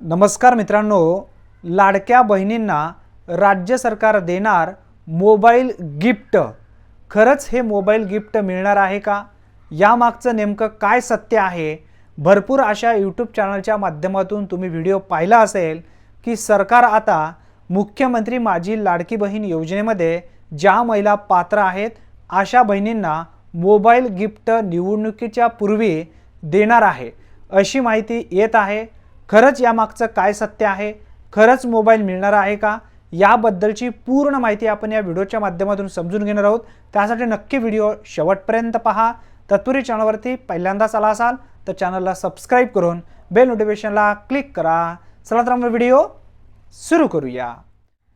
नमस्कार मित्रांनो लाडक्या बहिणींना राज्य सरकार देणार मोबाईल गिफ्ट. खरंच हे मोबाईल गिफ्ट मिळणार आहे का? यामागचं नेमकं काय सत्य आहे? भरपूर अशा यूट्यूब चॅनलच्या माध्यमातून तुम्ही व्हिडिओ पाहिला असेल की सरकार आता मुख्यमंत्री माझी लाडकी बहीण योजनेमध्ये ज्या महिला पात्र आहेत अशा बहिणींना मोबाईल गिफ्ट निवडणुकीच्या पूर्वी देणार आहे. अशी माहिती येत आहे. खरंच यामागचं काय सत्य आहे? खरंच मोबाईल मिळणार आहे का? याबद्दलची पूर्ण माहिती आपण या व्हिडिओच्या माध्यमातून समजून घेणार आहोत. त्यासाठी नक्की व्हिडिओ शेवटपर्यंत पहा. तत्पुरी चॅनलवरती पहिल्यांदाच आला असाल तर चॅनलला सबस्क्राईब करून बेल नोटिफिकेशनला क्लिक करा. चला तर मग व्हिडिओ सुरू करूया.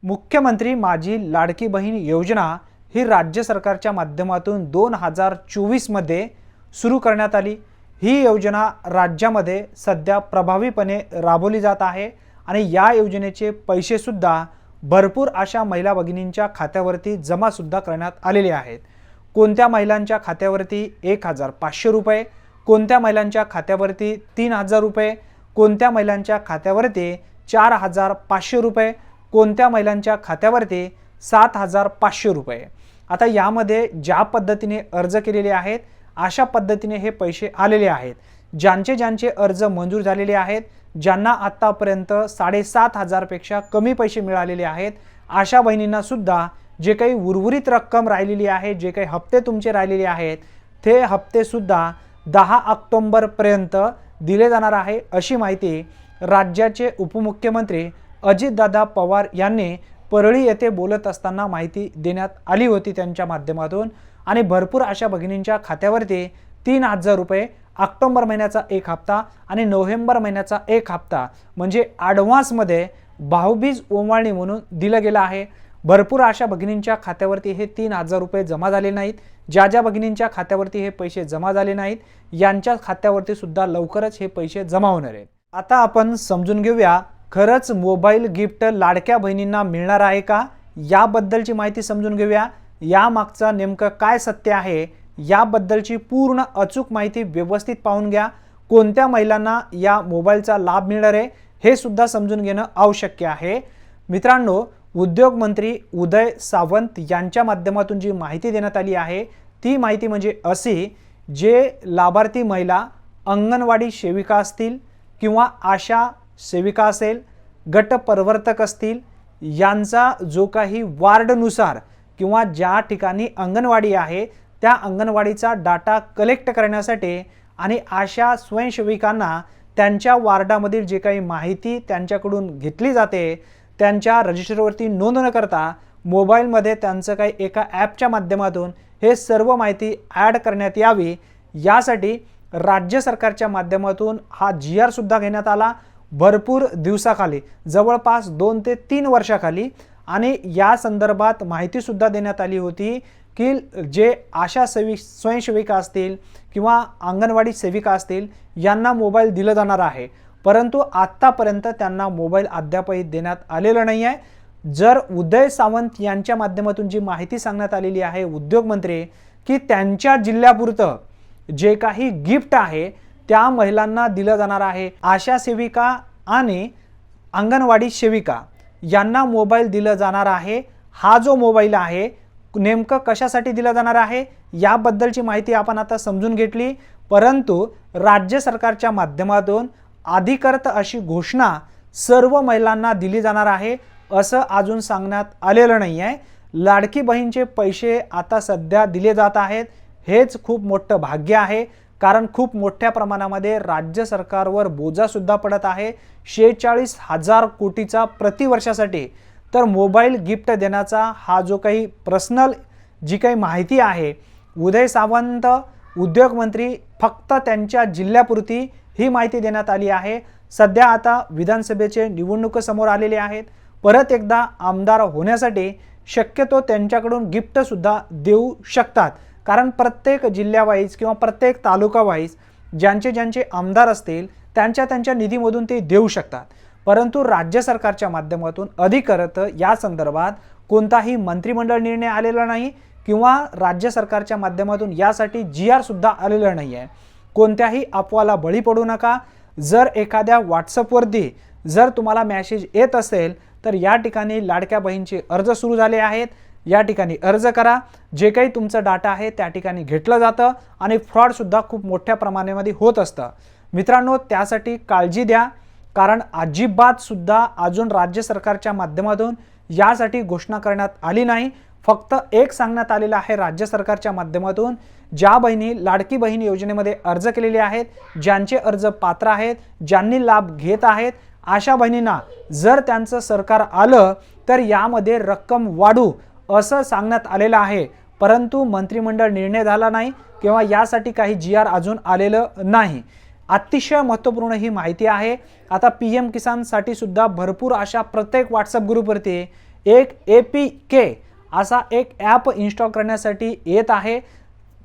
मुख्यमंत्री माझी लाडकी बहीण योजना ही राज्य सरकारच्या माध्यमातून दोन हजार चोवीसमध्ये सुरू करण्यात आली. ही योजना राज्यामध्ये सध्या प्रभावीपणे राबवली जात आहे आणि या योजनेचे पैसेसुद्धा भरपूर अशा महिला भगिनींच्या खात्यावरती जमासुद्धा करण्यात आलेले आहेत. कोणत्या महिलांच्या खात्यावरती एक हजार पाचशे रुपये कोणत्या महिलांच्या खात्यावरती तीन हजार रुपये कोणत्या महिलांच्या खात्यावरती चार हजार पाचशे रुपये कोणत्या महिलांच्या खात्यावरती सात हजार पाचशे रुपये. आता यामध्ये ज्या पद्धतीने अर्ज केलेले आहेत अशा पद्धतीने हे पैसे आलेले आहेत. ज्यांचे ज्यांचे अर्ज मंजूर झालेले आहेत ज्यांना आत्तापर्यंत साडेसात हजारपेक्षा कमी पैसे मिळालेले आहेत अशा बहिणींनासुद्धा जे काही उर्वरित रक्कम राहिलेली आहे जे काही हप्ते तुमचे राहिलेले आहेत ते हप्तेसुद्धा दहा ऑक्टोंबरपर्यंत दिले जाणार आहे अशी माहिती राज्याचे उपमुख्यमंत्री अजितदादा पवार यांनी परळी येथे बोलत असताना माहिती देण्यात आली होती त्यांच्या माध्यमातून. आणि भरपूर अशा भगिनींच्या खात्यावरती तीन हजार रुपये ऑक्टोंबर महिन्याचा एक हप्ता आणि नोव्हेंबर महिन्याचा एक हप्ता म्हणजे ॲडव्हान्समध्ये भाऊबीज ओवाळणी म्हणून दिलं गेलं आहे. भरपूर अशा भगिनींच्या खात्यावरती हे तीन हजार रुपये जमा झाले नाहीत. ज्या ज्या भगिनींच्या खात्यावरती हे पैसे जमा झाले नाहीत यांच्या खात्यावरती सुद्धा लवकरच हे पैसे जमा होणार आहेत. आता आपण समजून घेऊया खरंच मोबाईल गिफ्ट लाडक्या बहिणींना मिळणार आहे का? याबद्दलची माहिती समजून घेऊया. यामागचा नेमकं काय सत्य आहे? याबद्दलची पूर्ण अचूक माहिती व्यवस्थित पाहून घ्या. कोणत्या महिलांना या मोबाईलचा लाभ मिळणार आहे? हे सुद्धा समजून घेणं आवश्यक आहे. मित्रांनो उद्योगमंत्री उदय सावंत यांच्या माध्यमातून जी माहिती देण्यात आली आहे ती माहिती म्हणजे अशी जे लाभार्थी महिला अंगणवाडी सेविका असतील किंवा आशा सेविका असेल गटपरिवर्तक असतील यांचा जो काही वार्डनुसार किंवा ज्या ठिकाणी अंगणवाडी आहे त्या अंगणवाडीचा डाटा कलेक्ट करण्यासाठी आणि अशा स्वयंसेविकांना त्यांच्या वार्डामधील जे काही माहिती त्यांच्याकडून घेतली जाते त्यांच्या रजिस्टरवरती नोंद न करता मोबाईलमध्ये त्यांचं काही एका ॲपच्या माध्यमातून हे सर्व माहिती ॲड करण्यात यावी. यासाठी राज्य सरकारच्या माध्यमातून हा जी आरसुद्धा घेण्यात आला. भरपूर दिवसाखाली जवळपास दोन ते तीन वर्षाखाली आणि या संदर्भात माहितीसुद्धा देण्यात आली होती की जे आशा सेवि स्वयंसेविका असतील किंवा अंगणवाडी सेविका असतील यांना मोबाईल दिलं जाणार आहे. परंतु आत्तापर्यंत त्यांना मोबाईल अद्यापही देण्यात आलेलं नाही आहे जर उदय सावंत यांच्या माध्यमातून जी माहिती सांगण्यात आलेली आहे उद्योगमंत्री की त्यांच्या जिल्ह्यापुरतं जे काही गिफ्ट आहे त्या महिलांना दिलं जाणार आहे. आशा सेविका आणि अंगणवाडी सेविका यांना मोबाईल दिलं जाणार आहे. हा जो मोबाईल आहे नेमकं कशासाठी दिला जाणार आहे याबद्दलची माहिती आपण आता समजून घेतली. परंतु राज्य सरकारच्या माध्यमातून अधिकृत अशी घोषणा सर्व महिलांना दिली जाणार आहे असं अजून सांगण्यात आलेलं नाही आहे लाडकी बहीणचे पैसे आता सध्या दिले जात आहेत. हेच खूप मोठं भाग्य आहे. कारण खूप मोठ्या प्रमाणामध्ये राज्य सरकारवर बोजासुद्धा पडत आहे. शेहेचाळीस हजार कोटीचा प्रतिवर्षासाठी तर मोबाईल गिफ्ट देण्याचा हा जो काही पर्सनल जी काही माहिती आहे उदय सावंत उद्योगमंत्री फक्त त्यांच्या जिल्ह्यापुरती ही माहिती देण्यात आली आहे. सध्या आता विधानसभेचे निवडणुक समोर आलेले आहेत. परत एकदा आमदार होण्यासाठी शक्यतो त्यांच्याकडून गिफ्टसुद्धा देऊ शकतात. कारण प्रत्येक जिल्ह्यावाईज किंवा प्रत्येक तालुकावाईज ज्यांचे ज्यांचे आमदार असतील त्यांच्या त्यांच्या निधीमधून ते देऊ शकतात. परंतु राज्य सरकारच्या माध्यमातून अधिकृत या संदर्भात कोणताही मंत्रिमंडळ निर्णय आलेला नाही किंवा राज्य सरकारच्या माध्यमातून यासाठी जी आरसुद्धा आलेलं नाही आहे कोणत्याही अपवाला बळी पडू नका. जर एखाद्या व्हॉट्सअपवरती जर तुम्हाला मॅसेज येत असेल तर या ठिकाणी लाडक्या बहीणचे अर्ज सुरू झाले आहेत. या ठिकाणी अर्ज करा. जे काही तुमचं डाटा आहे त्या ठिकाणी घेतलं जातं आणि फ्रॉडसुद्धा खूप मोठ्या प्रमाणामध्ये होत असतं. मित्रांनो त्यासाठी काळजी द्या. कारण अजिबातसुद्धा अजून राज्य सरकारच्या माध्यमातून यासाठी घोषणा करण्यात आली नाही. फक्त एक सांगण्यात आलेलं आहे राज्य सरकारच्या माध्यमातून ज्या बहिणी लाडकी बहीण योजनेमध्ये अर्ज केलेले आहेत ज्यांचे अर्ज पात्र आहेत ज्यांनी लाभ घेत आहेत अशा बहिणींना जर त्यांचं सरकार आलं तर यामध्ये रक्कम वाढू असं सांगण्यात आलेलं आहे. परंतु मंत्रिमंडळ निर्णय झाला नाही किंवा यासाठी काही जी आर अजून आलेलं नाही. अतिशय महत्त्वपूर्ण ही माहिती आहे. आता पी एम किसानसाठी सुद्धा भरपूर अशा प्रत्येक व्हॉट्सअप ग्रुपवरती एक ए पी के असा एक ॲप इन्स्टॉल करण्यासाठी येत आहे.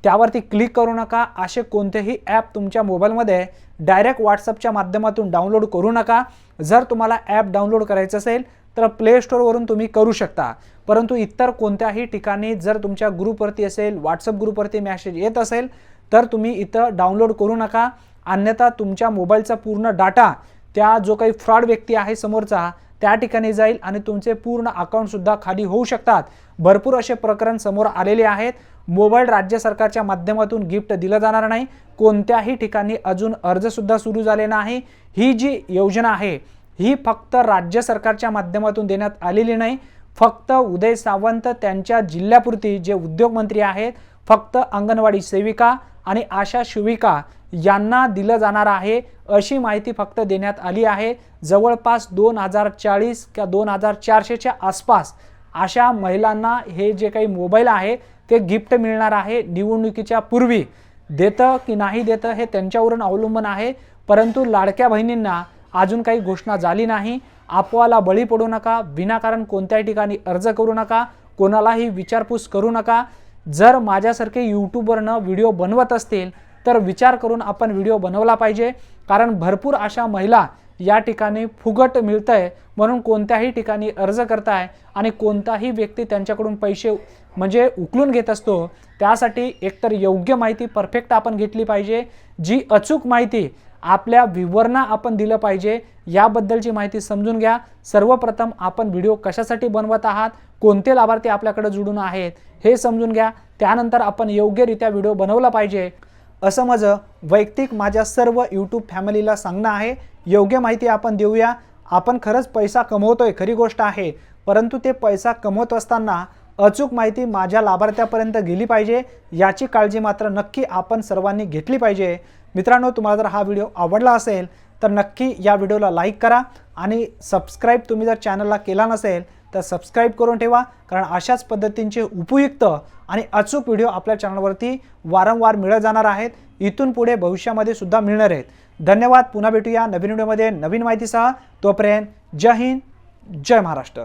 त्यावरती क्लिक करू नका. असे कोणतेही ॲप तुमच्या मोबाईलमध्ये डायरेक्ट व्हॉट्सअपच्या माध्यमातून डाउनलोड करू नका. जर तुम्हाला ॲप डाउनलोड करायचं असेल तर प्ले स्टोअरवरून तुम्ही करू शकता. परंतु इतर कोणत्याही ठिकाणी जर तुमच्या ग्रुपवरती असेल व्हॉट्सअप ग्रुपवरती मॅसेज येत असेल तर तुम्ही इथं डाउनलोड करू नका. अन्यथा तुमच्या मोबाईलचा पूर्ण डाटा त्या जो काही फ्रॉड व्यक्ती आहे समोरचा त्या ठिकाणी जाईल आणि तुमचे पूर्ण अकाउंटसुद्धा खाली होऊ शकतात. भरपूर असे प्रकरण समोर आलेले आहेत. मोबाईल राज्य सरकारच्या माध्यमातून गिफ्ट दिलं जाणार नाही. कोणत्याही ठिकाणी अजून अर्जसुद्धा सुरू झाले नाही. ही जी योजना आहे ही फक्त राज्य सरकारच्या माध्यमातून देण्यात आलेली नाही फक्त उदय सावंत त्यांच्या जिल्ह्यापुरती जे उद्योगमंत्री आहेत फक्त अंगणवाडी सेविका आणि आशा शिविका यांना दिलं जाणार आहे अशी माहिती फक्त देण्यात आली आहे. जवळपास दोन हजार चाळीस किंवा दोन हजार चारशेच्या आसपास अशा महिलांना हे जे काही मोबाईल आहे ते गिफ्ट मिळणार आहे निवडणुकीच्या पूर्वी. देतं की नाही देतं हे त्यांच्यावरून अवलंबून आहे परंतु लाडक्या बहिणींना अजून काही घोषणा झाली नाही. अफवाला बळी पडू नका. विनाकारण कोणत्याही ठिकाणी अर्ज करू नका. कोणालाही विचारपूस करू नका. जर माझ्यासारखे यूट्यूबवरनं व्हिडिओ बनवत असतील तर विचार करून आपण व्हिडिओ बनवला पाहिजे. कारण भरपूर अशा महिला या ठिकाणी फुगट आहे म्हणून कोणत्याही ठिकाणी अर्ज करताय आणि कोणताही व्यक्ती त्यांच्याकडून पैसे म्हणजे उकलून घेत असतो त्यासाठी एकतर योग्य माहिती परफेक्ट आपण घेतली पाहिजे. जी अचूक माहिती आपल्या विवरणा आपण दिलं पाहिजे. याबद्दलची माहिती समजून घ्या. सर्वप्रथम आपण व्हिडिओ कशासाठी बनवत आहात? कोणते लाभार्थी आपल्याकडे जुडून आहेत? हे समजून घ्या. त्यानंतर आपण योग्यरित्या व्हिडिओ बनवला पाहिजे. असं माझं वैयक्तिक माझ्या सर्व यूट्यूब फॅमिलीला सांगणं आहे. योग्य माहिती आपण देऊया. आपण खरंच पैसा कमवतोय खरी गोष्ट आहे. परंतु ते पैसा कमवत असताना अचूक माहिती माझ्या लाभार्थ्यापर्यंत गेली पाहिजे. याची काळजी मात्र नक्की आपण सर्वांनी घेतली पाहिजे. मित्रांनो तुम्हाला जर हा व्हिडिओ आवडला असेल तर नक्की या व्हिडिओला लाईक करा आणि सबस्क्राईब तुम्ही जर चॅनलला केला नसेल तर सबस्क्राईब करून ठेवा कारण अशाच पद्धतींचे उपयुक्त आणि अचूक व्हिडिओ आपल्या चॅनलवरती वारंवार मिळत जाणार आहेत. इथून पुढे भविष्यामध्ये सुद्धा मिळणार आहेत. धन्यवाद पुन्हा भेटूया नवीन व्हिडिओमध्ये नवीन माहितीसह. तोपर्यंत जय हिंद जय महाराष्ट्र.